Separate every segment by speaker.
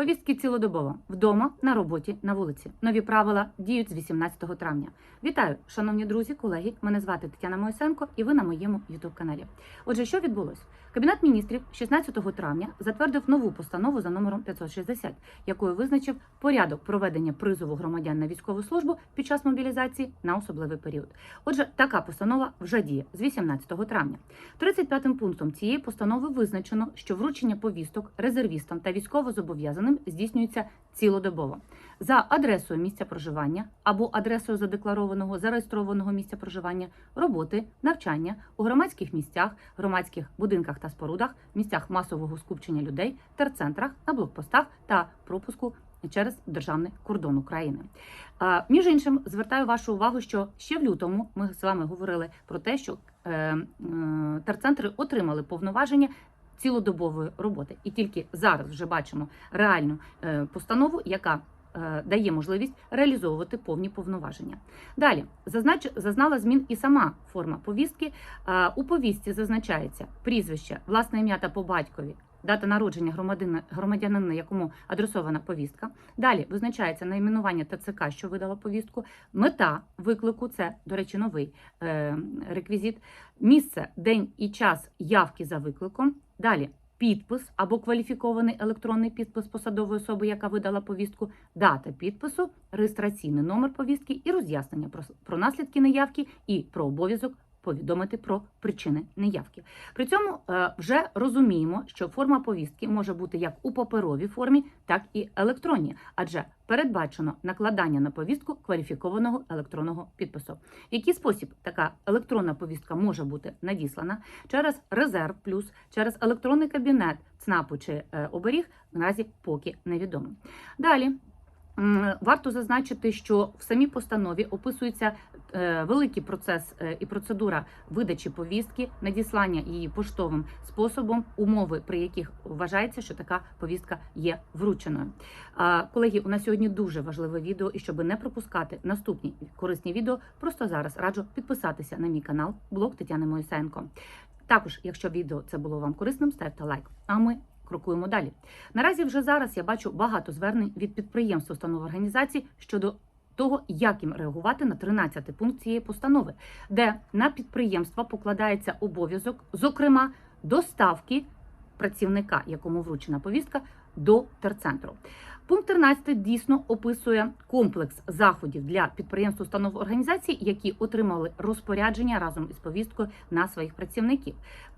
Speaker 1: Повістки цілодобово вдома, на роботі, на вулиці. Нові правила діють з 18 травня. Вітаю, шановні друзі, колеги. Мене звати Тетяна Моїсенко, і ви на моєму youtube каналі. Отже, що відбулось? Кабінет міністрів 16 травня затвердив нову постанову за номером 560, якою визначив порядок проведення призову громадян на військову службу під час мобілізації на особливий період. Отже, така постанова вже діє з 18 травня. 35 пунктом цієї постанови визначено, що вручення повісток резервістам та військовозобов'язаним здійснюється цілодобово за адресою місця проживання або адресою задекларованого зареєстрованого місця проживання, роботи, навчання у громадських місцях, громадських будинках та спорудах, місцях масового скупчення людей, терцентрах, на блокпостах та пропуску через державний кордон України. Між іншим, звертаю вашу увагу, що ще в лютому ми з вами говорили про те, що е, е, терцентри отримали повноваження. Цілодобової роботи, і тільки зараз вже бачимо реальну е, постанову, яка е, дає можливість реалізовувати повні повноваження. Далі зазнач, зазнала змін і сама форма повістки. Е, у повістці зазначається прізвище, власне ім'я та по батькові, дата народження громадянина, громадянина, якому адресована повістка. Далі визначається найменування ТЦК, що видала повістку, мета виклику це, до речі, новий реквізит, місце, день і час явки за викликом. Далі. Підпис або кваліфікований електронний підпис посадової особи, яка видала повістку, дата підпису, реєстраційний номер повістки і роз'яснення про, наслідки неявки і про обов'язок повідомити про причини неявки. При цьому е, вже розуміємо, що форма повістки може бути як у паперовій формі, так і електронній, адже передбачено накладання на повістку кваліфікованого електронного підпису. В який спосіб така електронна повістка може бути надіслана через резерв плюс, через електронний кабінет ЦНАПу чи е, оберіг, наразі поки невідомо. Далі. Варто зазначити, що в самій постанові описується е, великий процес е, і процедура видачі повістки, надіслання її поштовим способом, умови, при яких вважається, що така повістка є врученою. Колеги, у нас сьогодні дуже важливе відео, і щоб не пропускати наступні корисні відео, просто зараз раджу підписатися на мій канал, блог Тетяни Моїсенко. Також, якщо відео це було вам корисним, ставте лайк. А ми крокуємо далі. Наразі вже зараз я бачу багато звернень від підприємств, установ організацій щодо того, як їм реагувати на 13 пункт цієї постанови, де на підприємства покладається обов'язок, зокрема, доставки працівника, якому вручена повістка, до терцентру. Пункт 13 дійсно описує комплекс заходів для підприємств, установ організацій, які отримали розпорядження разом із повісткою на своїх працівників.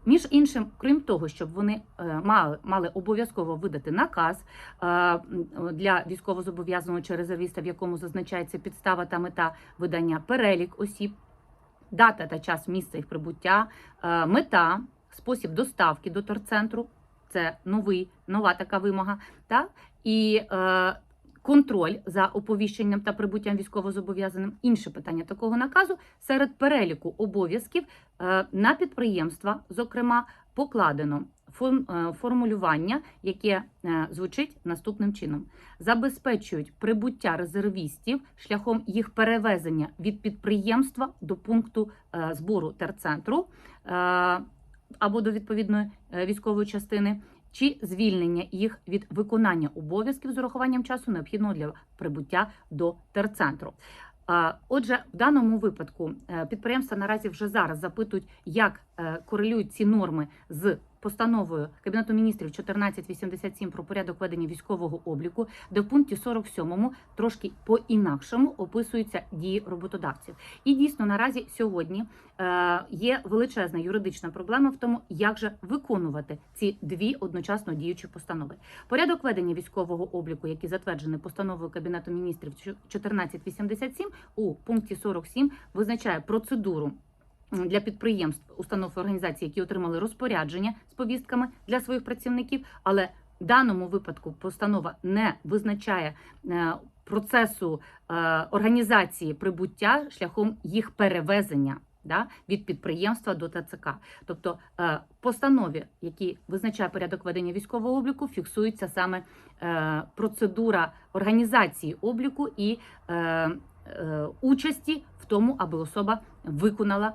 Speaker 1: Між іншим, крім того, щоб вони е, мали, мали обов'язково видати наказ е, для військовозобов'язаного чи резервіста, в якому зазначається підстава та мета видання, перелік осіб, дата та час місця їх прибуття, е, мета, спосіб доставки до терцентру. Це новий, нова така вимога, так? і е, контроль за оповіщенням та прибуттям військовозобов'язаним. Інше питання такого наказу серед переліку обов'язків е, на підприємства, зокрема, покладено е, формулювання, яке е, звучить наступним чином: забезпечують прибуття резервістів шляхом їх перевезення від підприємства до пункту збору терцентру або до відповідної військової частини. Чи звільнення їх від виконання обов'язків з урахуванням часу необхідного для прибуття до терцентру. Отже, в даному випадку е, підприємства наразі вже зараз запитують, як корелюють ці норми з постановою Кабінету міністрів 1487 про порядок ведення військового обліку, де в пункті 47 трошки по-інакшому описуються дії роботодавців. І дійсно наразі сьогодні е, є величезна юридична проблема в тому, як же виконувати ці дві одночасно діючі постанови. Порядок ведення військового обліку, який затверджений постановою Кабінету міністрів 1487 у пункті 47 визначає процедуру. Для підприємств, установ організацій, які отримали розпорядження з повістками для своїх працівників, але в даному випадку постанова не визначає е, процесу е, організації прибуття шляхом їх перевезення да, від підприємства до ТЦК. Тобто е, постанові, які визначає порядок ведення військового обліку, фіксується саме процедура організації обліку і участі в тому, аби особа виконала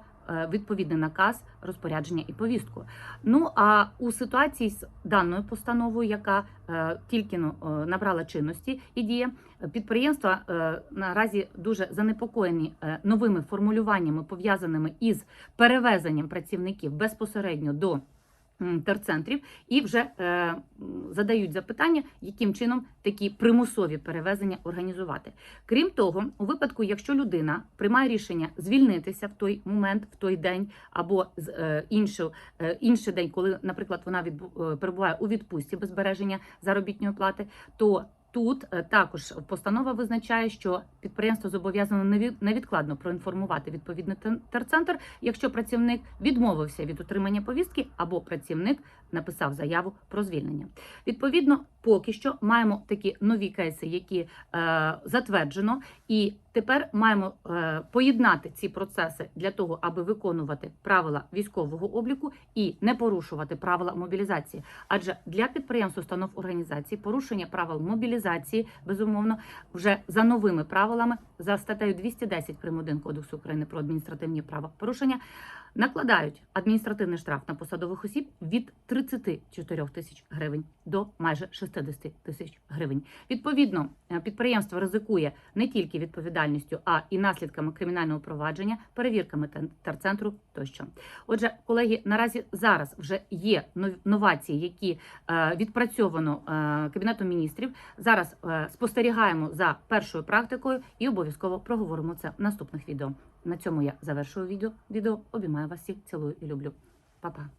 Speaker 1: відповідний наказ, розпорядження і повістку. Ну а у ситуації з даною постановою, яка е, тільки ну, е, набрала чинності і діє, підприємства е, наразі дуже занепокоєні е, новими формулюваннями, пов'язаними із перевезенням працівників безпосередньо до терцентрів, і вже е, задають запитання, яким чином такі примусові перевезення організувати. Крім того, у випадку, якщо людина приймає рішення звільнитися в той момент, в той день або з е, інший, е, інший день, коли, наприклад, вона відбу- е, перебуває у відпустці без збереження заробітної плати, то Тут е, також постанова визначає, що підприємство зобов'язано невідкладно проінформувати відповідний терцентр, якщо працівник відмовився від отримання повістки або працівник написав заяву про звільнення. Відповідно, поки що маємо такі нові кейси, які е, затверджено, і тепер маємо е, поєднати ці процеси для того, аби виконувати правила військового обліку і не порушувати правила мобілізації. Адже для підприємств, установ організації порушення правил мобілізації безумовно вже за новими правилами за статтею 210 прим. 1 Кодексу України про адміністративні правопорушення накладають адміністративний штраф на посадових осіб від 34 тисяч гривень до майже 60 тисяч гривень. Відповідно, е, підприємство ризикує не тільки відповідальністю, а і наслідками кримінального провадження, перевірками терцентру тощо. Отже, колеги, наразі зараз вже є нов- новації, які е, відпрацьовано е, кабінетом міністрів. Зараз спостерігаємо за першою практикою і обов'язково проговоримо це в наступних відео. На цьому я завершую відео. Відео обіймаю вас всіх, цілую і люблю. Па-па.